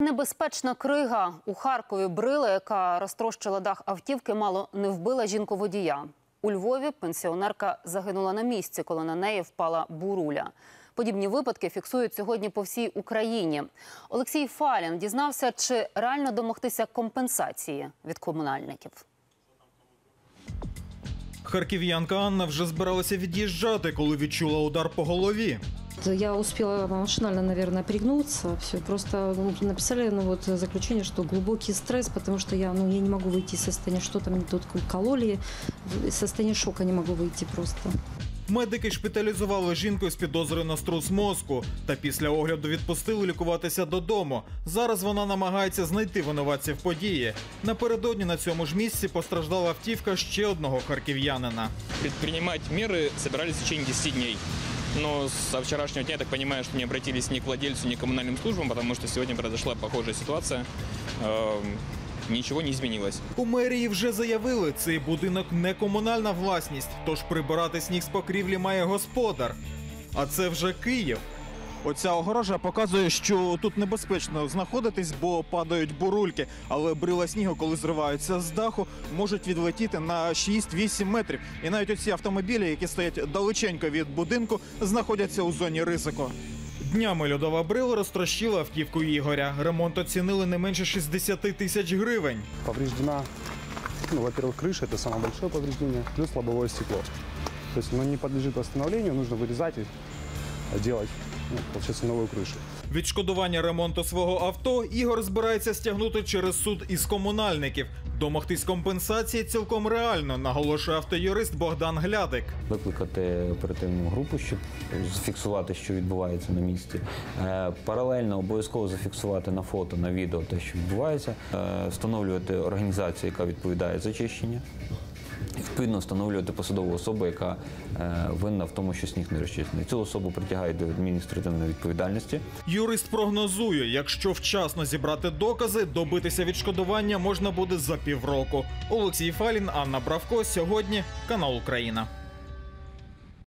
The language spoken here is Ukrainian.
Небезпечна крига у Харкові брила, яка розтрощила дах автівки, мало не вбила жінку водія. У Львові пенсіонерка загинула на місці, коли на неї впала буруля. Подібні випадки фіксують сьогодні по всій Україні. Олексій Фалін дізнався, чи реально домогтися компенсації від комунальників. Харків'янка Анна вже збиралася від'їжджати, коли відчула удар по голові. Я успела машинально, наверное, пригнуться. Все, просто ну, написали ну, вот, заключение, что глубокий стресс, потому что я, ну, я не могу выйти из состояния, что там мне тут кололи, из состояния шока не могу выйти просто. Медики шпиталізували жінку з підозрою на струс мозку, та після огляду відпустили лікуватися додому. Зараз вона намагається знайти винуватців події. Напередодні на цьому ж місці постраждала автівка ще одного харків'янина. Предпринимать меры собирались в течение 10 дней. Но со вчерашнего дня, я так понимаю, что не обратились ни к владельцу, ни к коммунальным службам, потому что сегодня произошла похожая ситуация. Нічого не змінилось. У мерії вже заявили, цей будинок не комунальна власність, тож прибирати сніг з покрівлі має господар. А це вже Київ. Оця огорожа показує, що тут небезпечно знаходитись, бо падають бурульки. Але брила снігу, коли зриваються з даху, можуть відлетіти на 6-8 метрів. І навіть оці автомобілі, які стоять далеченько від будинку, знаходяться у зоні ризику. Днями льодова брила розтрощила автівку Ігоря. Ремонт оцінили не менше 60 тисяч гривень. повреждена, ну, во-первых, крыша, это самое большое повреждение, плюс лобовое стекло. То есть оно не подлежит восстановлению, нужно вырезать и делать, ну, получается, новую крышу. Відшкодування ремонту свого авто Ігор збирається стягнути через суд із комунальників. Домогтись компенсації цілком реально, наголошує автоюрист Богдан Глядик. викликати оперативну групу, щоб зафіксувати, що відбувається на місці. Е, Паралельно обов'язково зафіксувати на фото, на відео те, що відбувається, Е, встановлювати організацію, яка відповідає за чищення. Відповідно, встановлювати посадову особу, яка е, винна в тому, що сніг не розчислений. Цю особу притягають до адміністративної відповідальності. Юрист прогнозує, якщо вчасно зібрати докази, добитися відшкодування можна буде за півроку. Олексій Фалін, Анна Бравко. Сьогодні канал Україна.